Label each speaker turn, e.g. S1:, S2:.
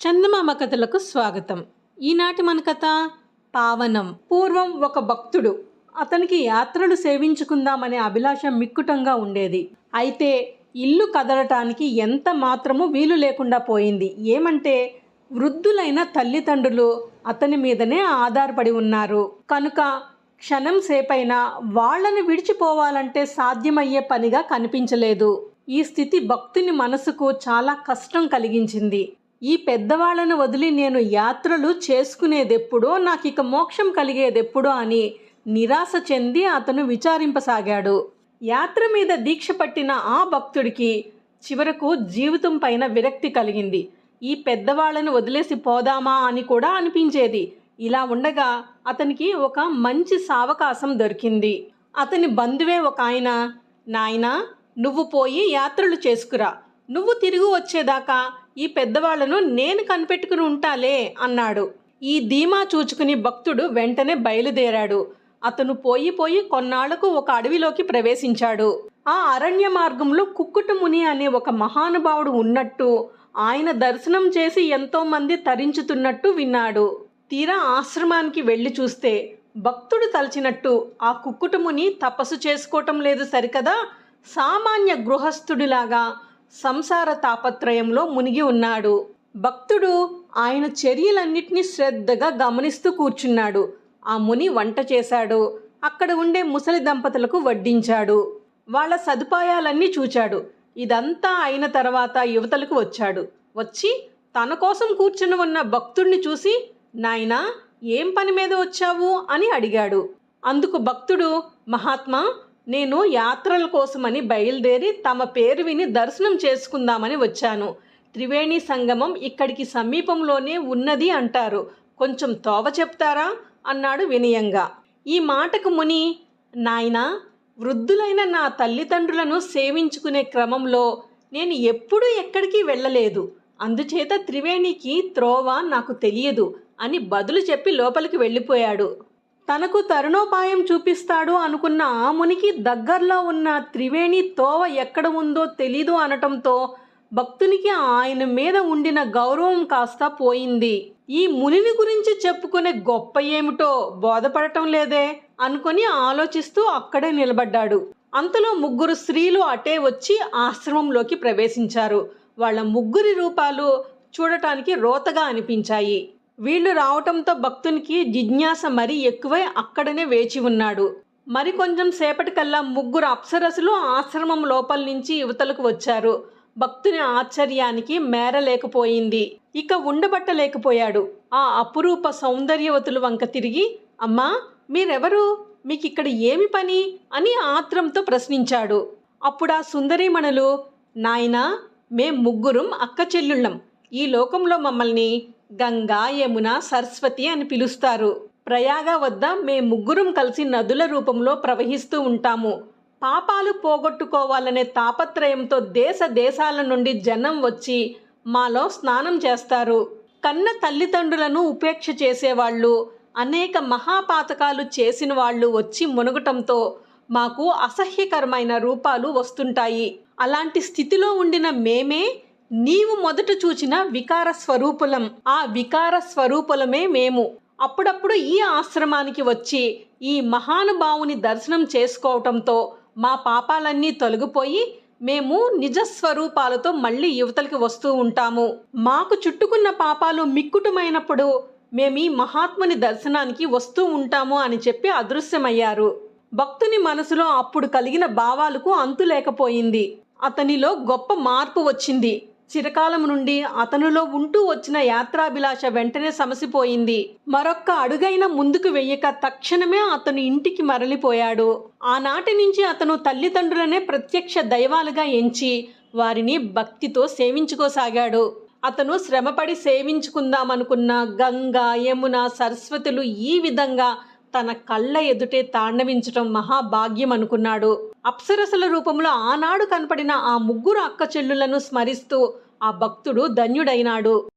S1: చందమామ కథలకు స్వాగతం. ఈనాటి మన కథ పావనం. పూర్వం ఒక భక్తుడు. అతనికి యాత్రలు సేవించుకుందామనే అభిలాష మిక్కుటంగా ఉండేది. అయితే ఇల్లు కదలటానికి ఎంత మాత్రము వీలు లేకుండా పోయింది. ఏమంటే వృద్ధులైన తల్లిదండ్రులు అతని మీదనే ఆధారపడి ఉన్నారు. కనుక క్షణం సేపైనా వాళ్ళను విడిచిపోవాలంటే సాధ్యమయ్యే పనిగా కనిపించలేదు. ఈ స్థితి భక్తుని మనసుకు చాలా కష్టం కలిగించింది. ఈ పెద్దవాళ్ళను వదిలి నేను యాత్రలు చేసుకునేదెప్పుడో నాకు ఇక మోక్షం కలిగేదెప్పుడో అని నిరాశ చెంది అతను విచారింపసాగాడు. యాత్ర మీద దీక్ష పట్టిన ఆ భక్తుడికి చివరకు జీవితం పైన విరక్తి కలిగింది. ఈ పెద్దవాళ్ళను వదిలేసి పోదామా అని కూడా అనిపించేది. ఇలా ఉండగా అతనికి ఒక మంచి సావకాశం దొరికింది. అతని బంధువే ఒక ఆయన నాయనా నువ్వు పోయి యాత్రలు చేసుకురా. నువ్వు తిరిగి వచ్చేదాకా ఈ పెద్దవాళ్ళను నేను కనిపెట్టుకుని ఉంటాలే అన్నాడు. ఈ ధీమా చూచుకుని భక్తుడు వెంటనే బయలుదేరాడు. అతను పోయి పోయి కొన్నాళ్ళకు ఒక అడవిలోకి ప్రవేశించాడు. ఆ అరణ్య మార్గంలో కుక్కుటముని అనే ఒక మహానుభావుడు ఉన్నట్టు ఆయన దర్శనం చేసి ఎంతో మంది తరించుతున్నట్టు విన్నాడు. తీరా ఆశ్రమానికి వెళ్ళి చూస్తే భక్తుడు తలచినట్టు ఆ కుక్కుటముని తపస్సు చేసుకోవటం లేదు సరికదా? సామాన్య గృహస్థుడిలాగా సంసార తాపత్రయంలో మునిగి ఉన్నాడు. భక్తుడు ఆయన చర్యలన్నిటినీ శ్రద్ధగా గమనిస్తూ కూర్చున్నాడు. ఆ ముని వంట చేశాడు. అక్కడ ఉండే ముసలి దంపతులకు వడ్డించాడు. వాళ్ళ సదుపాయాలన్నీ చూచాడు. ఇదంతా అయిన తర్వాత యువతలకు వచ్చాడు. వచ్చి తన కోసం కూర్చుని ఉన్న భక్తుడిని చూసి నాయనా ఏం పని మీద వచ్చావు? అని అడిగాడు. అందుకు భక్తుడు మహాత్మా నేను యాత్రల కోసమని బయలుదేరి తమ పేరు విని దర్శనం చేసుకుందామని వచ్చాను. త్రివేణి సంగమం ఇక్కడికి సమీపంలోనే ఉన్నది అంటారు. కొంచెం తోవ చెప్తారా? అన్నాడు వినయంగా. ఈ మాటకు ముని నాయనా వృద్ధులైన నా తల్లిదండ్రులను సేవించుకునే క్రమంలో నేను ఎప్పుడూ ఎక్కడికి వెళ్ళలేదు. అందుచేత త్రివేణికి త్రోవ నాకు తెలియదు అని బదులు చెప్పి లోపలికి వెళ్ళిపోయాడు. తనకు తరుణోపాయం చూపిస్తాడు అనుకున్న ఆ మునికి దగ్గరలో ఉన్న త్రివేణి తోవ ఎక్కడ ఉందో తెలీదు అనటంతో భక్తునికి ఆయన మీద ఉండిన గౌరవం కాస్త పోయింది. ఈ మునిని గురించి చెప్పుకునే గొప్ప ఏమిటో బోధపడటం లేదే అనుకొని ఆలోచిస్తూ అక్కడే నిలబడ్డాడు. అంతలో ముగ్గురు స్త్రీలు అటే వచ్చి ఆశ్రమంలోకి ప్రవేశించారు. వాళ్ళ ముగ్గురి రూపాలు చూడటానికి రోతగా అనిపించాయి. వీళ్ళు రావటంతో భక్తునికి జిజ్ఞాస మరీ ఎక్కువై అక్కడనే వేచి ఉన్నాడు. మరి కొంచెం సేపటికల్లా ముగ్గురు అప్సరసులు ఆశ్రమం లోపల నుంచి యువతలకు వచ్చారు. భక్తుని ఆశ్చర్యానికి మేరలేకపోయింది. ఇక ఉండబట్టలేకపోయాడు. ఆ అపురూప సౌందర్యవతులు వంక తిరిగి అమ్మా మీరెవరు? మీకిక్కడ ఏమి పని? అని ఆత్రంతో ప్రశ్నించాడు. అప్పుడు ఆ సుందరీమణులు? నాయనా మేం ముగ్గురం అక్క చెల్లుళ్ళం. ఈ లోకంలో మమ్మల్ని గంగా యమున సరస్వతి అని పిలుస్తారు. ప్రయాగ వద్ద మేము ముగ్గురం కలిసి నదుల రూపంలో ప్రవహిస్తూ ఉంటాము. పాపాలు పోగొట్టుకోవాలనే తాపత్రయంతో దేశ దేశాల నుండి జనం వచ్చి మాలో స్నానం చేస్తారు. కన్న తల్లిదండ్రులను ఉపేక్ష చేసేవాళ్ళు అనేక మహాపాతకాలు చేసిన వాళ్ళు వచ్చి మునగటంతో మాకు అసహ్యకరమైన రూపాలు వస్తుంటాయి. అలాంటి స్థితిలో ఉండిన మేమే నీవు మొదట చూచిన వికార స్వరూపులం ఆ వికార స్వరూపులమే మేము. అప్పుడప్పుడు ఈ ఆశ్రమానికి వచ్చి ఈ మహానుభావుని దర్శనం చేసుకోవటంతో మా పాపాలన్నీ తొలగిపోయి మేము నిజస్వరూపాలతో మళ్ళీ యువతలకి వస్తూ ఉంటాము. మాకు చుట్టుకున్న పాపాలు మిక్కుటమైనప్పుడు మేము ఈ మహాత్ముని దర్శనానికి వస్తూ ఉంటాము అని చెప్పి అదృశ్యమయ్యారు. భక్తుని మనసులో అప్పుడు కలిగిన భావాలకు అంతు లేకపోయింది అతనిలో గొప్ప మార్పు వచ్చింది. చిరకాలం నుండి అతనిలో ఉంటూ వచ్చిన యాత్రాభిలాష వెంటనే సమసిపోయింది. మరొక్క అడుగైన ముందుకు వెయ్యక తక్షణమే అతను ఇంటికి మరలిపోయాడు. ఆనాటి నుంచి అతను తల్లిదండ్రులనే ప్రత్యక్ష దైవాలుగా ఎంచి వారిని భక్తితో సేవించుకోసాగాడు. అతను శ్రమపడి సేవించుకుందామనుకున్న గంగా యమున సరస్వతులు ఈ విధంగా తన కళ్ళ ఎదుటే తాండవించటం మహాభాగ్యం అనుకున్నాడు. అప్సరసల రూపంలో ఆనాడు కనపడిన ఆ ముగ్గురు అక్క చెల్లులను స్మరిస్తూ ఆ భక్తుడు ధన్యుడైనాడు.